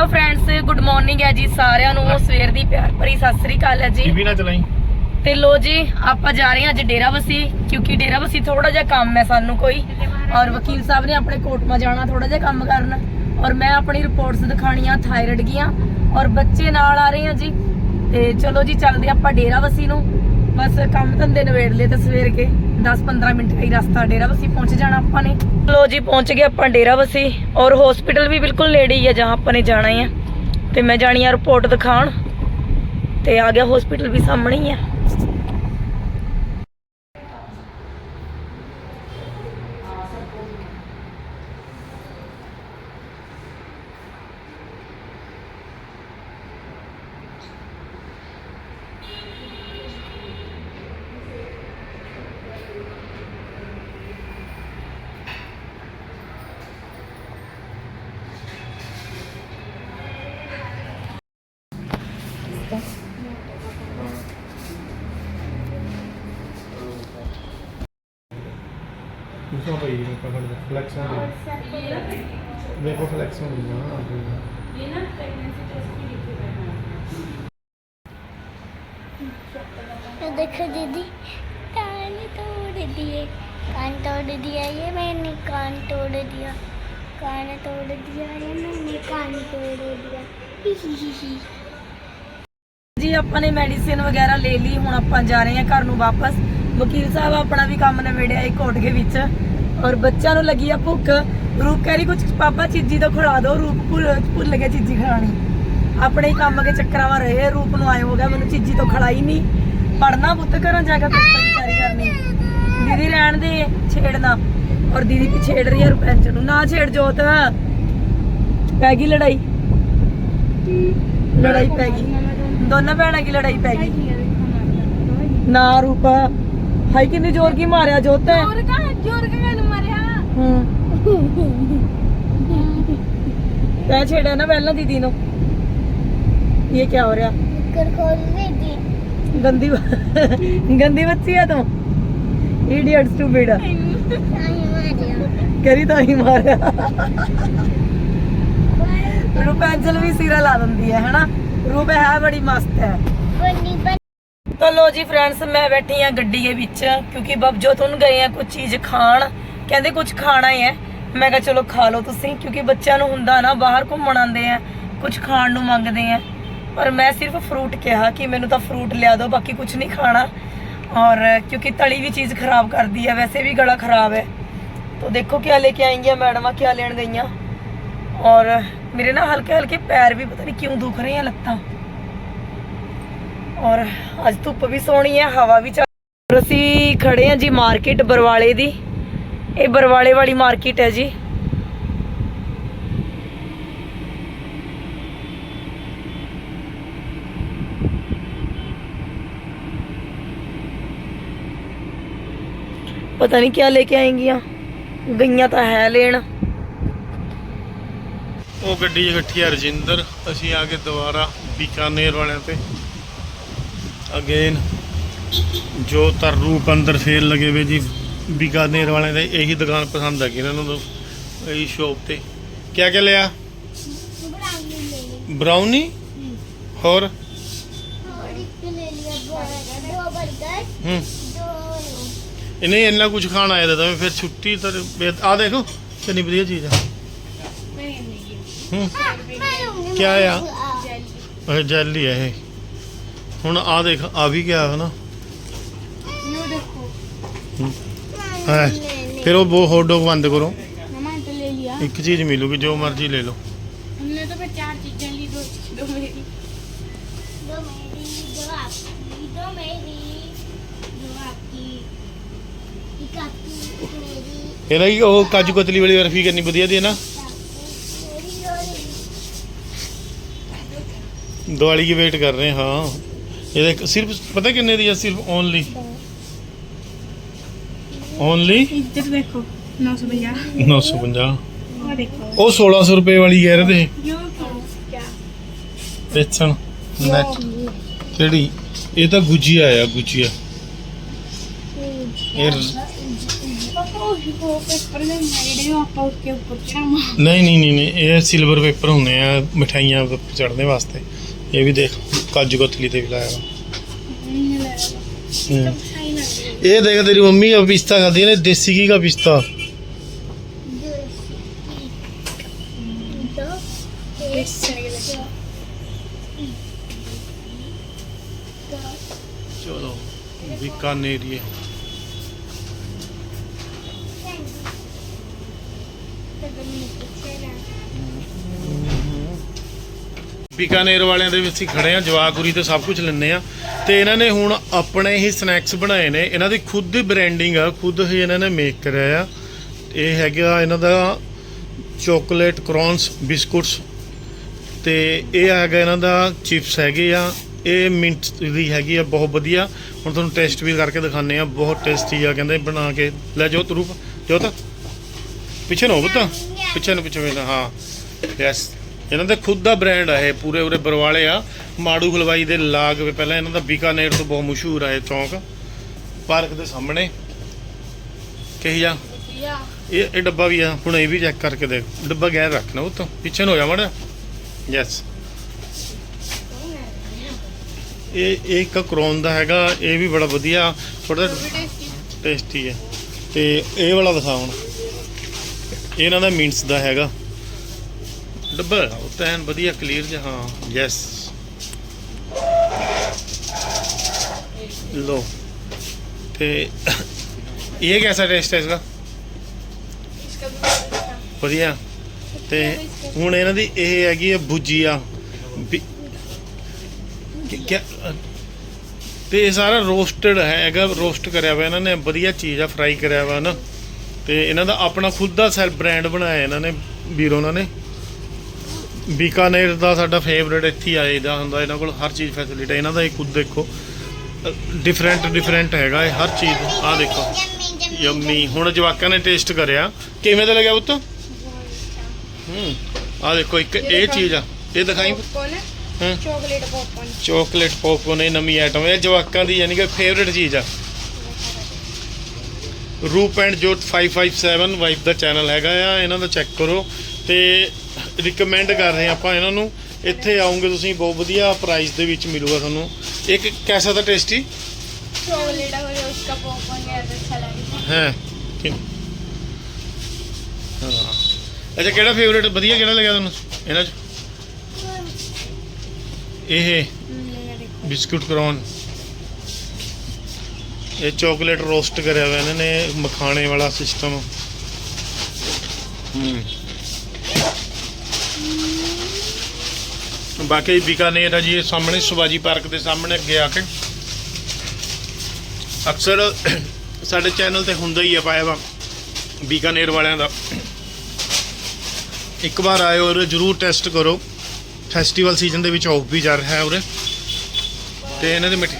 Hello friends good morning ਹੈ ਜੀ ਸਾਰਿਆਂ ਨੂੰ। ਸਵੇਰ ਦੀ ਪਿਆਰ ਭਰੀ ਸਤਿ ਸ੍ਰੀ ਅਕਾਲ ਹੈ ਜੀ। ਟੀਵੀ ਨਾ ਚਲਾਈ। ਤੇ ਲੋ ਜੀ ਆਪਾਂ ਜਾ ਰਹੇ ਹਾਂ ਅੱਜ ਡੇਰਾਬੱਸੀ ਕਿਉਂਕਿ ਡੇਰਾਬੱਸੀ ਥੋੜਾ ਜਿਹਾ ਕੰਮ ਹੈ ਸਾਨੂੰ ਕੋਈ। ਔਰ ਵਕੀਲ ਸਾਹਿਬ ਨੇ ਆਪਣੇ ਕੋਰਟ ਮਾ ਜਾਣਾ ਥੋੜਾ ਜਿਹਾ ਕੰਮ ਕਰਨ। ਔਰ ਮੈਂ ਆਪਣੀ ਰਿਪੋਰਟਸ ਦਿਖਾਣੀਆਂ ਥਾਇਰਾਇਡ ਦੀਆਂ। ਔਰ ਬੱਚੇ ਨਾਲ ਆ ਰਹੇ ਹਾਂ ਜੀ। ਤੇ ਚਲੋ ਜੀ ਚੱਲਦੇ ਆਪਾਂ ਡੇਰਾਬੱਸੀ ਨੂੰ। ਬਸ ਕੰਮ ਧੰਦੇ ਨਵੇੜ ਲਏ ਤੇ ਸਵੇਰ ਕੇ 10-15 ਮਿੰਟ ਦਾ ਹੀ ਰਸਤਾ ਡੇਰਾਬੱਸੀ ਪਹੁੰਚ ਜਾਣਾ ਆਪਾਂ ਨੇ। ਲੋ ਜੀ, ਪਹੁੰਚ ਗਏ ਆਪਾਂ ਡੇਰਾਬੱਸੀ ਔਰ ਹਸਪੀਟਲ ਵੀ ਬਿਲਕੁਲ ਨੇੜੇ ਹੀ ਹੈ ਜਹਾਂ ਆਪਾਂ ਨੇ ਜਾਣਾ ਹੈ ਤੇ ਮੈਂ ਜਾਣੀ ਆ ਰਿਪੋਰਟ ਦਿਖਾਣ ਤੇ ਆ ਗਿਆ ਹਸਪੀਟਲ ਵੀ ਸਾਹਮਣੇ ਹੀ ਹੈ ਕਿਸੋਂ ਪਈ ਨੇ ਪਕੜ ਦੇ ਫਲੈਕਸ ਹੋ ਰਹੀ ਦੇਖੋ ਫਲੈਕਸ ਹੋ ਰਹੀ ਨਾ तो देखो दीदी कान तोड़ दिए कान तोड़ दिया ये मैंने कान तोड़ दिया कान तोड़ दिया ये मैंने कान तोड़ दिया ही ही ही ही ਜੀ ਆਪਾਂ ਨੇ ਮੈਡੀਸਿਨ ਵਗੈਰਾ ਲੈ ਲਈ ਹੁਣ ਆਪਾਂ ਜਾ ਰਹੇ ਹਾਂ ਘਰ ਨੂੰ ਵਾਪਸ ਵਕੀਲ ਸਾਹਿਬ ਆਪਣਾ ਵੀ ਕੰਮ ਨਵੇੜਿਆ ਇੱਕ ਕੋਟ ਦੇ ਵਿੱਚ ਔਰ ਬੱਚਿਆਂ ਨੂੰ ਲੱਗੀ ਆ ਭੁੱਖ। ਰੂਪ ਕਹਿ ਰਹੀ ਕੁਝ ਪਾਪਾ ਚੀਜੀ ਤੋਂ ਖਿਲਾ ਦਿਓ, ਰੂਪ ਭੁੱਲ ਭੁੱਲ ਗਿਆ ਚੀਜੀ ਖਿਲਾਣੀ ਆਪਣੇ ਕੰਮ ਦੇ ਚੱਕਰਾਂ 'ਵਾ ਰਹੇ, ਰੂਪ ਨੂੰ ਆਏ ਹੋ ਗਿਆ, ਮੈਨੂੰ ਚੀਜੀ ਤੋਂ ਖਿਲਾਈ ਨਹੀਂ ਪੜਨਾ ਪੁੱਤ, ਘਰਾਂ ਜਾ ਕੇ ਪੇਪਰ ਦੀ ਤਿਆਰੀ ਕਰਨੀ। ਦੀਦੀ ਰਹਿਣ ਦੇ, ਛੇੜਨਾ। ਔਰ ਦੀਦੀ ਵੀ ਛੇੜ ਰਹੀ ਹੈ ਰੁਪੈਂਚ ਨੂੰ। ਨਾ ਛੇੜ ਜੋਤ। ਪੈ ਗਈ ਲੜਾਈ। ਲੜਾਈ ਪੈ ਗਈ। ਦੋਨਾਂ ਭੈਣਾਂ ਦੀ ਲੜਾਈ ਪੈ ਗਈ। ਨਾ ਰੂਪਾ। ਹਾਈ ਕਿੰਨੇ ਜ਼ੋਰ ਕੀ ਮਾਰਿਆ ਜੋਤ। ਜ਼ੋਰ ਕਾ ਜ਼ੋਰ ਕਾ ਹੂੰ ਤੈ ਛੇੜਿਆ ਨਾ ਪਹਿਲਾਂ ਦੀਦੀ ਨੂੰ ਇਹ ਕੀ ਹੋ ਰਿਹਾ कर खोल दीदी ਗੰਦੀ ਗੰਦੀ ਬੱਚੀ ਆ ਤੂੰ ਇਡੀਅਟ ਸਟੂਪਿਡ आई मारिया ਕਰੀ ਤਾਂ ਹੀ ਮਾਰਿਆ ਰੂਪੈਂਜਲ ਵੀ ਸਿਰਾ ਲਾ ਦਿੰਦੀ ਹੈ ਹਨਾ ਰੂਪ ਹੈ ਬੜੀ ਮਸਤ ਹੈ बनी बनी ਤਾਂ ਲੋ ਜੀ ਫਰੈਂਡਸ ਮੈਂ ਬੈਠੀ ਆ ਗੱਡੀ ਦੇ ਵਿੱਚ ਕਿਉਂਕਿ ਬਬਜੋਤ ਹੁਣ ਗਏ ਆ ਕੁਝ ਚੀਜ਼ ਖਾਣ ਕਹਿੰਦੇ ਕੁਝ ਖਾਣਾ ਹੀ ਹੈ ਮੈਂ ਕਿਹਾ ਚਲੋ ਖਾ ਲਓ ਤੁਸੀਂ ਕਿਉਂਕਿ ਬੱਚਿਆਂ ਨੂੰ ਹੁੰਦਾ ਨਾ ਬਾਹਰ ਘੁੰਮਣ ਆਉਂਦੇ ਆ ਕੁਝ ਖਾਣ ਨੂੰ ਮੰਗਦੇ ਆ ਪਰ ਮੈਂ ਸਿਰਫ ਫਰੂਟ ਕਿਹਾ ਕਿ ਮੈਨੂੰ ਤਾਂ ਫਰੂਟ ਲਿਆ ਦਿਓ ਬਾਕੀ ਕੁਝ ਨਹੀਂ ਖਾਣਾ ਔਰ ਕਿਉਂਕਿ ਤਲੀ ਵੀ ਚੀਜ਼ ਖਰਾਬ ਕਰਦੀ ਹੈ ਵੈਸੇ ਵੀ ਗਲਾ ਖਰਾਬ ਹੈ तो देखो क्या लेके आएंगी मैडम क्या लेन गई और मेरे ना हल्के हल्के पैर भी पता नहीं क्यों दुख रहे हैं लगता ਔਰ ਅੱਜ ਧੁੱਪ ਵੀ ਸੋਹਣੀ ਹੈ ਹਵਾ ਵੀ ਚੱਲ ਅਸੀਂ ਖੜੇ ਹਾਂ ਜੀ ਮਾਰਕੀਟ ਬਰਵਾਲੇ ਦੀ ਇਹ ਬਰਵਾਲੇ ਵਾਲੀ ਮਾਰਕੀਟ ਹੈ ਜੀ। ਪਤਾ ਨਹੀਂ ਕੀ ਲੈ ਕੇ ਆਏਂਗੀਆਂ। ਗਈਆਂ ਤਾਂ ਹੈ ਲੈਣ। ਉਹ ਗੱਡੀ ਇਕੱਠੀ ਆ ਰਜਿੰਦਰ। ਅਸੀਂ ਆ ਕੇ ਦੁਬਾਰਾ ਬੀਕਾਨੇਰ ਵਾਲਿਆਂ ਤੇ। ਅਗੇਨ ਜੋ ਤਰ ਰੂਪ ਅੰਦਰ ਫੇਰ ਲਗੇ ਵੇ ਜੀ ਬਿਗਾਨੇਰ ਵਾਲਿਆਂ ਦੇ ਇਹੀ ਦੁਕਾਨ ਪਸੰਦ ਆ ਗਈ ਇਹਨਾਂ ਨੂੰ ਇਹੀ ਸ਼ੋਪ ਤੇ। ਕਿਆ ਕਿਆ ਲਿਆ? ਬਰਾਊਨੀ ਹੋਰ? ਹੂੰ। ਇਹਨੇ ਇੰਨਾ ਕੁਝ ਖਾਣ ਆਇਆ ਤਾਂ ਫਿਰ ਛੁੱਟੀ ਤਾਂ ਆ ਦੇਖੋ ਕਿੰਨੀ ਵਧੀਆ ਚੀਜ਼ ਆ। ਹੂੰ। ਕੀ ਆ? ਜੈਲੀ। ਹੈ ਇਹ। ਹੁਣ ਆ ਦੇਖ ਆ ਵੀ ਗਿਆ ਹੈ ਨਾ ਹੈ ਫਿਰ ਉਹ ਬਹੁਤ ਹੌਟ ਡੌਗ ਬੰਦ ਕਰੋ मम्मा तो ले लिया ਇੱਕ ਚੀਜ਼ ਮਿਲੂਗੀ ਜੋ ਮਰਜ਼ੀ ਲੈ ਲਓ हमने तो फिर चार चीजें ली दो दो मेरी दो मेरी दो आपकी दो मेरी दो आपकी एक आपकी एक मेरी ਇਹਦਾ ਹੀ ਉਹ ਕਾਜੂ ਕਤਲੀ ਵਾਲੀ ਬਰਫੀ ਕਰਨੀ ਵਧੀਆ ਦੀ ਹੈ ਨਾ मेरी और ਦੀਵਾਲੀ ਦੀ ਵੇਟ ਕਰ ਰਹੇ ਹਾਂ ਇਹਦਾ ਇੱਕ- ਸਿਰਫ ਪਤਾ ਕਿੰਨੇ ਦੀ ਹੈ ਸਿਰਫ ਓਨਲੀ ਓਨਲੀ ਇੱਧਰ ਦੇਖੋ 950 950 ਆ ਦੇਖੋ। ਉਹ 1600 ਰੁਪਏ ਵਾਲੀ ਕਹਿ ਰਹੇ ਤੇ ਨੈਟ ਕਿਹੜੀ? ਇਹ ਤਾਂ ਗੁਜੀਆ ਆ। ਇਹ ਨਹੀਂ ਨਹੀਂ ਨਹੀਂ ਇਹ ਸਿਲਵਰ ਪੇਪਰ ਹੁੰਦੇ ਆ ਮਠਾਈਆਂ ਚੜਨੇ ਵਾਸਤੇ। ਇਹ ਵੀ ਦੇਖ ਕਾਜੂ ਕਤਲੀ ਤੇ ਵੀ ਲਾਇਆ ਹੂੰ। ਸਾਈ ਨਾ ਇਹ ਦੇਖ ਤੇਰੀ ਮੰਮੀ ਆ ਪਿਸਤਾ ਖਾਦੀ ਨੇ ਦੇਸੀ ਘੀ ਦਾ ਪਿਸਤਾ ਚਲੋ ਬੀਕਾਨੇਰੀਏ ਬੀਕਾਨੇਰ ਵਾਲਿਆਂ ਦੇ ਵਿੱਚ ਅਸੀਂ ਖੜੇ ਆ ਜਵਾਕੂਰੀ ਤੇ ਸਭ ਕੁਝ ਲੈਂਦੇ ਆ ਤੇ ਇਹਨਾਂ ਨੇ ਹੁਣ ਆਪਣੇ ਹੀ ਸਨੈਕਸ ਬਣਾਏ ਨੇ। ਇਹਨਾਂ ਦੀ ਖੁਦ ਦੀ ਬ੍ਰਾਂਡਿੰਗ ਆ, ਖੁਦ ਹੀ ਇਹਨਾਂ ਨੇ ਮੇਕ ਕਰਿਆ ਆ। ਇਹ ਹੈਗਾ ਇਹਨਾਂ ਦਾ ਚਾਕਲੇਟ ਕ੍ਰੌਨਸ ਬਿਸਕੁਟਸ ਤੇ ਇਹ ਹੈਗਾ ਇਹਨਾਂ ਦਾ ਚਿਪਸ ਹੈਗੇ ਆ। ਇਹ ਮਿੰਟ ਦੀ ਹੈਗੀ ਆ, ਬਹੁਤ ਵਧੀਆ। ਹੁਣ ਤੁਹਾਨੂੰ ਟੇਸਟ ਵੀ ਕਰਕੇ ਦਿਖਾਣੇ ਆ ਬਹੁਤ ਟੇਸਟੀ ਆ, ਕਹਿੰਦੇ ਬਣਾ ਕੇ। ਲੈ ਜੋ ਰੂਪ। ਜੋਤ, ਪਿੱਛੇ ਨੂੰ ਬਤਾ ਪਿੱਛੇ ਨੂੰ ਪਿੱਛੇ ਵੇਖ ਹਾਂ। ਯੈਸ ਇਹਨਾਂ ਦਾ ਖੁਦ ਦਾ ਬ੍ਰਾਂਡ ਆ ਇਹ ਪੂਰੇ ਉਰੇ ਬਰਵਾਲੇ ਆ। ਮਾੜੂ ਹਲਵਾਈ ਦੇ ਲਾਗ ਵੀ ਪਹਿਲਾਂ ਇਹਨਾਂ ਦਾ ਬੀਕਾਨੇਰ ਤੋਂ ਬਹੁਤ ਮਸ਼ਹੂਰ ਆ ਇਹ ਚੌਂਕ। ਪਾਰਕ ਦੇ ਸਾਹਮਣੇ। ਕਹੀ ਜਾ। ਇਹ ਇਹ ਡੱਬਾ ਵੀ ਆ ਹੁਣ ਇਹ ਵੀ ਚੈੱਕ ਕਰਕੇ ਦੇਖ। ਡੱਬਾ ਗੈਰ ਰੱਖਣਾ ਉਹ ਤੋਂ ਪਿੱਛੇ ਨੂੰ ਹੋ ਜਾ ਮੜਾ। ਯੈਸ ਇਹ ਇਹ ਇੱਕ ਕਰੋਨ ਦਾ ਹੈਗਾ ਇਹ ਵੀ ਬੜਾ ਵਧੀਆ ਥੋੜਾ ਟੇਸਟੀ ਹੈ। ਤੇ ਇਹ ਵਾਲਾ ਦਿਖਾ ਹੁਣ। ਇਹ ਇਹਨਾਂ ਦਾ ਮਿੰਟਸ ਦਾ ਹੈਗਾ। ਡੱਬਾ। ਉਹ ਤਾਂ ਐਨ ਵਧੀਆ ਕਲੀਅਰ ਜਿਹਾ, ਹਾਂ। ਯੈਸ ਲੋ ਤੇ ਇਹ ਕਿਹਦਾ ਟੇਸਟ ਹੈ ਇਸਦਾ? ਵਧੀਆ। ਤੇ ਹੁਣ ਇਹਨਾਂ ਦੀ ਇਹ ਹੈਗੀ ਹੈ ਭੁਜੀਆ। ਵੀ- ਕਿ- ਕਿਆ, ਤੇ ਇਹ ਸਾਰਾ ਰੋਸਟਡ ਹੈਗਾ ਰੋਸਟ ਕਰਿਆ ਹੋਇਆ ਇਹਨਾਂ ਨੇ, ਵਧੀਆ ਚੀਜ਼ ਆ ਫਰਾਈ ਕਰਿਆ ਹੋਇਆ ਨਾ। ਤੇ ਇਹਨਾਂ ਦਾ ਆਪਣਾ ਖੁਦ ਦਾ ਸੈਲ ਬ੍ਰਾਂਡ ਬਣਾਇਆ ਇਹਨਾਂ ਨੇ, ਵੀਰੋ ਉਹਨਾਂ ਨੇ। ਬੀਕਾਨੇਰ ਦਾ ਸਾਡਾ ਫੇਵਰੇਟ ਇੱਥੇ ਹੀ ਆਏਦਾ ਹੁੰਦਾ ਇਹਨਾਂ ਕੋਲ ਹਰ ਚੀਜ਼ ਫੈਸਿਲਿਟੀ ਇਹਨਾਂ ਦਾ ਇਹ ਖੁਦ ਦੇਖੋ ਡਿਫਰੈਂਟ ਡਿਫਰੈਂਟ ਹੈਗਾ ਇਹ ਹਰ ਚੀਜ਼। ਆਹ ਦੇਖੋ ਯੰਮੀ। ਹੁਣ ਜਵਾਕਾਂ ਨੇ ਟੇਸਟ ਕਰਿਆ। ਕਿਵੇਂ ਦਾ ਲੱਗਿਆ ਪੁੱਤ? ਹੂੰ ਆਹ ਦੇਖੋ ਇੱਕ ਇਹ ਚੀਜ਼ ਆ। ਇਹ ਦਿਖਾਈ। ਹਾਂ ਚਾਕਲੇਟ ਪੌਪਕੌਰਨ ਚਾਕਲੇਟ ਪੌਪਕੌਰਨ ਇਹ ਨਵੀਂ ਆਈਟਮ ਹੈ ਇਹ ਜਵਾਕਾਂ ਦੀ ਯਾਨੀ ਕਿ ਫੇਵਰੇਟ ਚੀਜ਼ ਆ। ਰੂਪ ਐਂਡ ਜੋਤ 557 ਵਾਈਫ ਦਾ ਚੈਨਲ ਹੈਗਾ ਆ। ਇਹਨਾਂ ਦਾ ਚੈੱਕ ਕਰੋ। ਤੇ ਰਿਕਮੈਂਡ ਕਰ ਰਹੇ ਹਾਂ ਆਪਾਂ ਇਹਨਾਂ ਨੂੰ ਇੱਥੇ ਆਉਂਗੇ ਤੁਸੀਂ ਬਹੁਤ ਵਧੀਆ ਪ੍ਰਾਈਸ ਦੇ ਵਿੱਚ ਮਿਲੂਗਾ ਤੁਹਾਨੂੰ ਇੱਕ ਕੈਸਾ ਦਾ ਟੇਸਟੀ चॉकलेट और उसका पॉपकॉर्न यार अच्छा लगे ਹੈ ਕਿ- ਹਾਂ ਅੱਛਾ ਕਿਹੜਾ ਫੇਵਰੇਟ ਵਧੀਆ ਕਿਹੜਾ ਲੱਗਿਆ ਤੁਹਾਨੂੰ ਇਹਨਾਂ ਚ ਇਹ ਬਿਸਕੁਟ ਕਰਾਉਣ ਇਹ ਚਾਕਲੇਟ ਰੋਸਟ ਕਰਿਆ ਹੋਇਆ ਇਹਨਾਂ ਨੇ ਮਖਾਣੇ ਵਾਲਾ ਸਿਸਟਮ ਹੂੰ ਬਾਕੀ ਬੀਕਾਨੇਰ ਆ ਜੀ ਇਹ ਸਾਹਮਣੇ ਸ਼ਿਵਾਜੀ ਪਾਰਕ ਦੇ ਸਾਹਮਣੇ ਅੱਗੇ ਆ ਕੇ। ਅਕਸਰ ਸਾਡੇ ਚੈਨਲ ਤੇ ਹੁੰਦਾ ਹੀ ਆ ਪਾਇਆ ਵਾ, ਬੀਕਾਨੇਰ ਵਾਲਿਆਂ ਦਾ। ਇੱਕ ਵਾਰ ਆਇਓ ਔਰ ਜਰੂਰ ਟੈਸਟ ਕਰੋ। ਫੈਸਟੀਵਲ ਸੀਜ਼ਨ ਦੇ ਵਿੱਚ ਆਫ ਵੀ ਚੱਲ ਰਿਹਾ ਹੈ ਉਰੇ। ਤੇ ਇਹਨਾਂ ਦੇ ਮਿੱਠੇ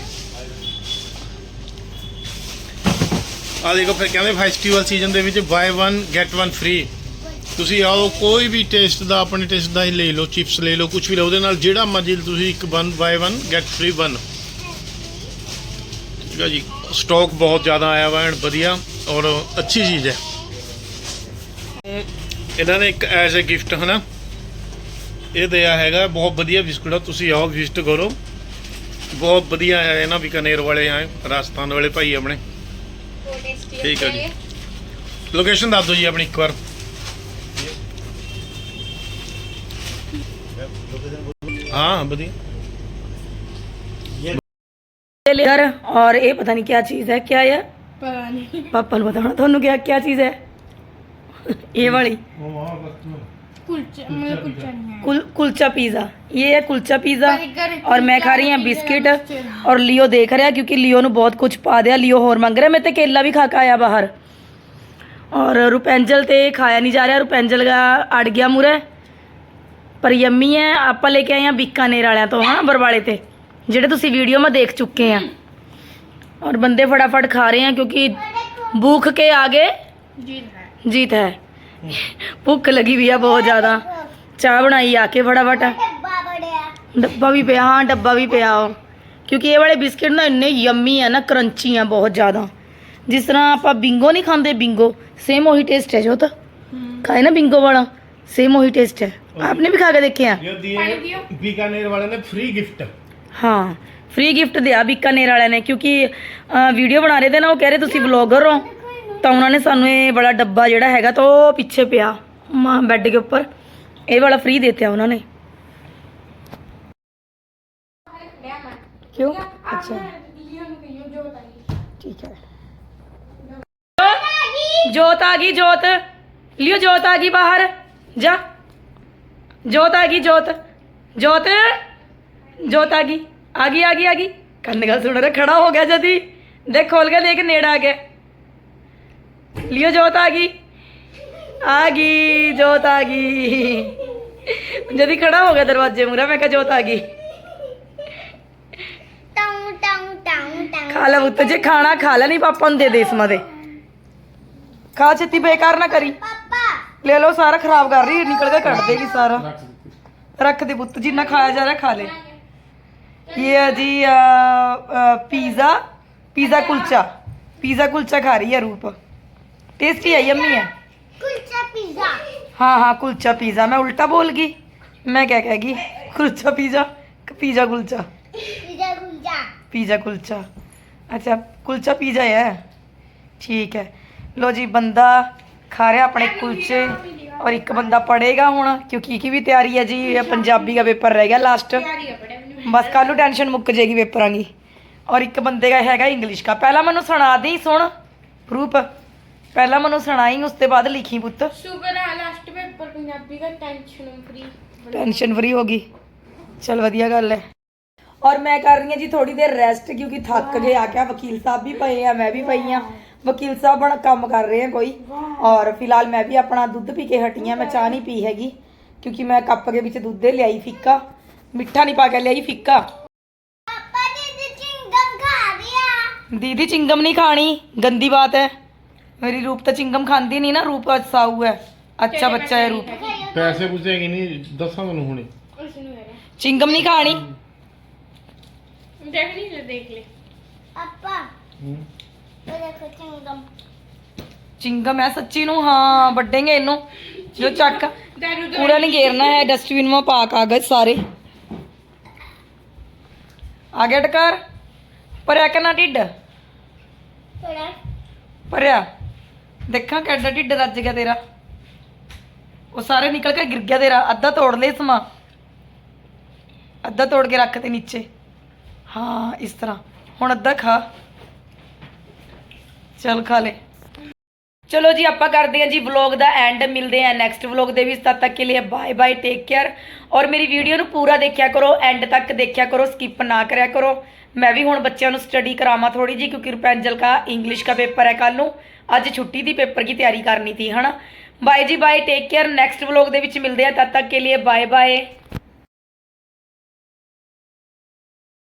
ਆ ਦੇਖੋ ਫਿਰ ਕਹਿੰਦੇ ਫੈਸਟੀਵਲ ਸੀਜ਼ਨ ਦੇ ਵਿੱਚ ਬਾਏ 1 ਗੈਟ 1 ਫ੍ਰੀ ਤੁਸੀਂ ਆਓ ਕੋਈ ਵੀ ਟੇਸਟ ਦਾ ਆਪਣੇ ਟੇਸਟ ਦਾ ਹੀ ਲੈ ਲਓ ਚਿਪਸ ਲੈ ਲਓ ਕੁਝ ਵੀ ਲਓ ਉਹਦੇ ਨਾਲ ਜਿਹੜਾ ਮਰਜ਼ੀ ਤੁਸੀਂ ਇੱਕ 1 buy one get free one ਠੀਕ ਹੈ ਜੀ ਸਟਾਕ ਬਹੁਤ ਜ਼ਿਆਦਾ ਆਇਆ ਵਾ ਐਂਡ ਵਧੀਆ ਔਰ ਅੱਛੀ ਚੀਜ਼ ਹੈ। ਇਹਨਾਂ ਨੇ ਇੱਕ ਐਜ਼ ਅ ਗਿਫਟ ਹਨਾ? ਇਹ ਦਿਆ ਹੈਗਾ ਬਹੁਤ ਵਧੀਆ ਬਿਸਕੁਟ ਆ ਤੁਸੀਂ ਆਓ ਵਿਜ਼ਿਟ ਕਰੋ। ਬਹੁਤ ਵਧੀਆ ਹੈ ਨਾ ਬਿਕਨੇਰ ਵਾਲੇ ਆ ਰਾਜਸਥਾਨ ਵਾਲੇ ਭਾਈ ਆਪਣੇ। ਠੀਕ ਹੈ ਜੀ। ਲੋਕੇਸ਼ਨ ਦੱਸ ਦਿਓ ਜੀ ਆਪਣੀ ਇੱਕ ਵਾਰ। ਹਾਂ ਵਧੀਆ लेकर और ये पता नहीं क्या चीज़ है क्या है पता नहीं पापा ने बताना ਤੁਹਾਨੂੰ क्या क्या चीज़ है ये वाली कुलचा मतलब कुलचा नहीं है कुल कुलचा पिज़्ज़ा ये है कुलचा पिज़्ज़ा बर्गर, और मैं खा रही हूँ पिज़्ज़ा, बिस्किट पिज़्ज़ा। और लियो देख रहा है क्योंकि लियो ਨੂੰ ਬਹੁਤ ਕੁਝ ਪਾ ਦਿਆ ਲਿਓ ਹੋਰ ਮੰਗ ਰਿਹਾ ਮੈਂ ਤੇ ਕੇਲਾ ਵੀ ਖਾ ਕੇ ਆਇਆ ਬਾਹਰ ਔਰ ਰੁਪੈਂਜਲ ਤੇ ਖਾਇਆ ਨਹੀਂ ਜਾ ਰਿਹਾ ਰੁਪੈਂਜਲ ਦਾ ਅੜ ਗਿਆ ਮੂਰੇ पर यमी है आप लेके आए हैं ਆ ਬੀਕਾਨੇਰ ਵਾਲਿਆਂ ਤੋਂ ਹਾਂ ਬਰਵਾਲੇ ਤੇ ਜਿਹੜੇ ਤੁਸੀਂ ਵੀਡੀਓ ਮੈਂ ਦੇਖ ਚੁੱਕੇ और बंदे फटाफट खा रहे हैं क्योंकि भूख के आगे जीत है भूख लगी हुई है बहुत ज़्यादा चाय बनाई आके फटाफट डब्बा भी पिया हाँ डब्बा भी पिया हो क्योंकि ये वाले बिस्किट ना इन्ने यम्मी है ना क्रंची हैं बहुत ज़्यादा जिस तरह आप बिंगो नहीं खाते बिंगो सेम उ टेस्ट है जो तो खाए ना बिंगो वाला ਵਾਲਾ ਸੇਮ ਉਹੀ ਟੇਸਟ ਹੈ ਆਪਨੇ ਵੀ ਖਾ ਕੇ ਦੇਖਿਆ ये दिए बीकानेर वाले ने फ्री गिफ्ट ਹਾਂ ਫ੍ਰੀ ਗਿਫਟ ਦਿਆ ਬੀਕਾਨੇਰ ਵਾਲਿਆਂ ਨੇ ਕਿਉਂਕਿ ਵੀਡੀਓ ਬਣਾ ਰਹੇ ਤੇ ਨਾ ਉਹ ਕਹਿ ਰਹੇ ਤੁਸੀਂ ਵਲੌਗਰ ਹੋ ਤਾਂ ਉਹਨਾਂ ਨੇ ਸਾਨੂੰ ਇਹ ਬੜਾ ਡੱਬਾ ਜਿਹੜਾ ਹੈਗਾ ਤਾਂ ਉਹ ਪਿੱਛੇ ਪਿਆ ਮਾਂ ਬੈੱਡ ਦੇ ਉੱਪਰ ਇਹ ਵਾਲਾ ਫ੍ਰੀ ਦਿੱਤਾ ਉਹਨਾਂ ਨੇ ਕਿਉਂ ਅੱਛਾ ਠੀਕ ਹੈ ਜੋਤ ਆ ਗਈ ਜੋਤ ਲਿਓ ਜੋਤ ਆ ਗਈ ਬਾਹਰ ਜਾ। ਜੋਤ ਆ ਗਈ ਜੋਤ। ਜੋਤ। ਜੋਤ ਆ ਗਈ। ਆ ਗਈ ਆ ਗਈ ਆ ਗਈ। ਕੰਨ ਗੱਲ ਸੁਣ ਰਿਹਾ ਖੜਾ ਹੋ ਗਿਆ ਜਦੀ। ਦੇਖ ਖੋਲ ਕੇ ਦੇਖ ਨੇੜ ਆ ਗਿਆ। ਲਿਓ ਜੋਤ ਆ ਗਈ। ਆ ਗਈ ਜੋਤ ਆ ਗਈ। ਜਦੀ ਖੜਾ ਹੋ ਗਿਆ ਦਰਵਾਜ਼ੇ ਮੂਹਰੇ ਮੈਂ ਕਿਹਾ ਜੋਤ ਆ ਗਈ। ਟਾਉਂ ਟਾਉਂ ਟਾਉਂ ਟਾਉਂ ਖਾ ਲੈ ਪੁੱਤ ਜੇ ਖਾਣਾ ਖਾ ਲੈ ਨਹੀਂ ਪਾਪਾ ਨੂੰ ਦੇ ਦੇ ਇਸਮਾ ਦੇ। ਖਾ ਛੇਤੀ ਬੇਕਾਰ ਨਾ ਕਰੀ। ਲੈ ਲਓ ਸਾਰਾ ਖਰਾਬ ਕਰ ਰਹੀ ਹੈ, ਨਿਕਲ ਕੇ ਕੱਢ ਦੇਗੀ ਸਾਰਾ ਰੱਖ ਦੇ ਪੁੱਤ ਜਿੰਨਾ ਖਾਇਆ ਜਾ ਰਿਹਾ ਖਾ ਲੈ ਇਹ ਹੈ ਜੀ pizza pizza kulcha pizza kulcha ਖਾ ਰਹੀ ਹੈ ਰੂਪ ਟੇਸਟੀ ਹੈ ਯੰਮੀ ਹੈ ਕੁਲਚਾ ਪੀਜ਼ਾ हाँ हाँ कुलचा पिज़्ज़ा मैं उल्टा बोल गई मैं क्या कहेगी kulcha pizza pizza kulcha pizza kulcha pizza kulcha अच्छा कुलचा पिज़्ज़ा है ठीक है लो जी बंदा ਖਾ ਰਿਹਾ ਆਪਣੇ ਕੁਲਚੇ ਔਰ ਇੱਕ ਬੰਦਾ ਪੜੇਗਾ ਹੁਣ ਕਿਉਂਕਿ ਕੀ ਵੀ ਤਿਆਰੀ ਹੈ ਜੀ ਇਹ ਪੰਜਾਬੀ ਦਾ ਪੇਪਰ ਰਹਿ ਗਿਆ ਲਾਸਟ ਬਸ ਕੱਲ ਨੂੰ ਟੈਨਸ਼ਨ ਮੁੱਕ ਜੇਗੀ ਪੇਪਰਾਂ ਦੀ ਔਰ ਇੱਕ ਬੰਦੇ ਦਾ ਹੈਗਾ ਇੰਗਲਿਸ਼ ਦਾ। ਪਹਿਲਾਂ ਮੈਨੂੰ ਸੁਣਾ ਦੇ ਸੁਣ। ਰੂਪ ਪਹਿਲਾਂ ਮੈਨੂੰ ਸੁਣਾਈ ਉਸ ਤੋਂ ਬਾਅਦ ਲਿਖੀ ਪੁੱਤ। ਸ਼ੁਕਰ ਆ ਲਾਸਟ ਪੇਪਰ ਪੰਜਾਬੀ ਦਾ ਟੈਨਸ਼ਨ ਫਰੀ ਟੈਨਸ਼ਨ ਫਰੀ ਹੋ ਗਈ। ਚਲ ਵਧੀਆ ਗੱਲ ਹੈ। ਔਰ ਮੈਂ ਕਰ ਰਹੀ ਹਾਂ ਜੀ ਥੋੜੀ ਦੇਰ ਰੈਸਟ ਕਿਉਂਕਿ ਥੱਕ ਗਏ ਆ ਕੇ ਵਕੀਲ ਸਾਹਿਬ ਵੀ ਪਏ ਆ ਮੈਂ ਵੀ ਪਈ ਆ ਵਕੀਲ ਸਾਹਿਬ ਬੜਾ ਕੰਮ ਕਰ ਰਹੇ ਆ ਕੋਈ ਔਰ ਫਿਲਹਾਲ ਮੈਂ ਵੀ ਆਪਣਾ ਦੁੱਧ ਪੀ ਕੇ ਹਟੀ ਆ ਮੈਂ ਚਾਹ ਨਹੀਂ ਪੀ ਹੈਗੀ ਕਿਉਂਕਿ ਮੈਂ ਕੱਪ ਦੇ ਵਿੱਚ ਦੁੱਧ ਦੇ ਲਿਆਈ ਫਿੱਕਾ ਮਿੱਠਾ ਨਹੀਂ ਪਾ ਕੇ ਲਿਆਈ ਫਿੱਕਾ ਪਾਪਾ ਦੀਦੀ ਚਿੰਗਮ ਖਾ ਰਿਹਾ ਦੀਦੀ ਚਿੰਗਮ ਨਹੀਂ ਖਾਣੀ ਗੰਦੀ ਬਾਤ ਹੈ ਮੇਰੀ ਰੂਪ ਤਾਂ ਚਿੰਗਮ ਖਾਂਦੀ ਨਹੀਂ ਨਾ ਰੂਪ ਸਾਊ ਹੈ ਅੱਛਾ ਬੱਚਾ ਹੈ ਰੂਪ ਪੈਸੇ ਪੁੱਛੇਗੀ ਨਹੀਂ ਦੱਸਾਂ ਤੁਹਾਨੂੰ ਹੁਣੇ ਉਸ ਨੂੰ ਹੈਗਾ ਚਿੰਗਮ। ਹੈ ਸੱਚੀ ਨੂੰ ਹਾਂ ਵੱਡੇਂਗੇ ਇਹਨੂੰ। ਜੋ ਚੱਕ ਪੂਰਾ ਨਹੀਂ ਘੇਰਨਾ ਹੈ ਡਸਟਬਿਨ ਮਾ ਪਾ ਕਾਗਜ਼ ਸਾਰੇ। ਆਗੇ ਟਕਰ। ਪਰਿਆ ਕਿੰਨਾ ਢਿੱਡ? ਪਰਿਆ ਦੇਖਾਂ ਕਿੱਡਾ ਢਿੱਡ ਰੱਜ ਗਿਆ ਤੇਰਾ। ਉਹ ਸਾਰੇ ਨਿਕਲ ਕੇ ਗਿਰ ਗਿਆ ਤੇਰਾ। ਅੱਧਾ ਤੋੜ ਲੈ ਸਮਾ ਅੱਧਾ ਤੋੜ ਕੇ ਰੱਖ ਤੇ ਨੀਚੇ। ਹਾਂ ਇਸ ਤਰ੍ਹਾਂ। ਹੁਣ ਅੱਧਾ ਖਾ। ਚਲ ਖਾ ਲੈ। ਚਲੋ ਜੀ, ਆਪਾਂ ਕਰਦੇ ਹਾਂ ਜੀ ਵਲੌਗ ਦਾ ਐਂਡ ਮਿਲਦੇ ਹਾਂ ਨੈਕਸਟ ਵਲੌਗ ਦੇ ਵਿੱਚ। ਤਦ ਤੱਕ ਕੇ ਲਈ ਬਾਏ ਬਾਏ ਟੇਕ ਕੇਅਰ ਔਰ ਮੇਰੀ ਵੀਡੀਓ ਨੂੰ ਪੂਰਾ ਦੇਖਿਆ ਕਰੋ ਐਂਡ ਤੱਕ ਦੇਖਿਆ ਕਰੋ ਸਕਿਪ ਨਾ ਕਰਿਆ ਕਰੋ। ਮੈਂ ਵੀ ਹੁਣ ਬੱਚਿਆਂ ਨੂੰ ਸਟੱਡੀ ਕਰਾਵਾਂ ਥੋੜੀ ਜੀ ਕਿਉਂਕਿ ਰੁਪੈਂਜਲ ਕਾ ਇੰਗਲਿਸ਼ ਦਾ ਪੇਪਰ ਹੈ ਕੱਲ ਨੂੰ। ਅੱਜ ਛੁੱਟੀ ਦੀ ਪੇਪਰ ਦੀ ਤਿਆਰੀ ਕਰਨੀ ਸੀ, ਹਨਾ। ਬਾਏ ਜੀ bye take care next vlog ਦੇ ਵਿੱਚ ਮਿਲਦੇ ਹਾਂ। ਤਦ ਤੱਕ ਕੇ ਲਈ ਬਾਏ ਬਾਏ